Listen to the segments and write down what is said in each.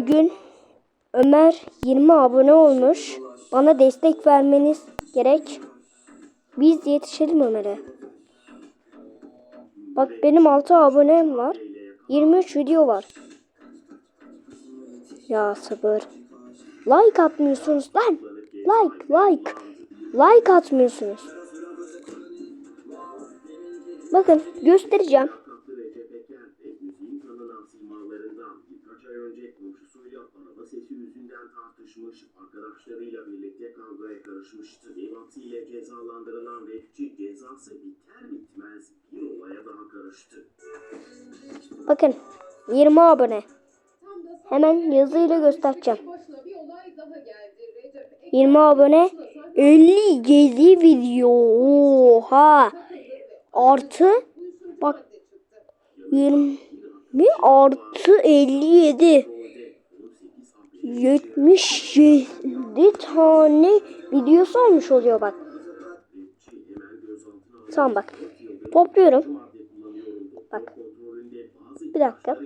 bugün Ömer 20 abone olmuş. Bana destek vermeniz gerek. Biz yetişelim Ömer'e. Bak benim 6 abonem var. 23 video var. Ya sabır. Like atmıyorsunuz lan. Like, like. Like atmıyorsunuz. Bakın göstereceğim. Birkaç ay önce komşusuyla araba sesi yüzünden tartışmış, arkadaşlarıyla birlikte kavgaya karışmıştı. Ev hapsiyle cezalandırılan rapçi cezası biter bitmez bir olaya daha karıştı. Bakın 20 abone. Hemen yazıyla göstereceğim. Başına bir olay daha geldi. Recep Ekrem 20 abone 50 gezi video. Oha. Artı bak 20 artı 57. 77 tane videosu olmuş oluyor bak. Tamam bak. Topluyorum. Bak. Bir dakika.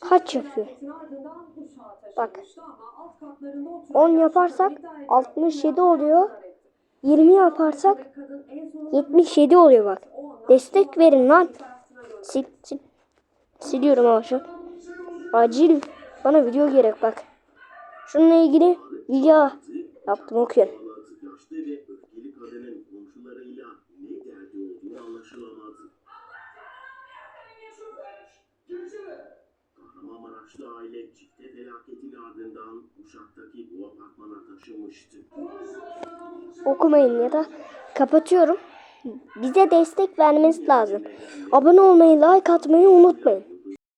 Kaç yapıyor? Bak. taşınmıştı ama alt katlarında oturan 10 yaşlı yaparsak kadın iddia ediyor. 67 oluyor. Zarar etti. 20 yaparsak Kadın en sonunda 77 oluyor bak. Destek verin lan. Sil, sil. Siliyorum ama şu. Acil bana video gerek bak. Şununla ilgili video yaptım okuyorum. Bağlantı kaçtı ve öfkeli kadının komşularıyla ne derdi olduğu anlaşılamadı. Kahramanmaraşlı aile çifte felaketin ardından Uşak'taki bu apartmana taşınmıştı. Okumayın ya da kapatıyorum. Bize destek vermeniz lazım. Abone olmayı, like atmayı unutmayın.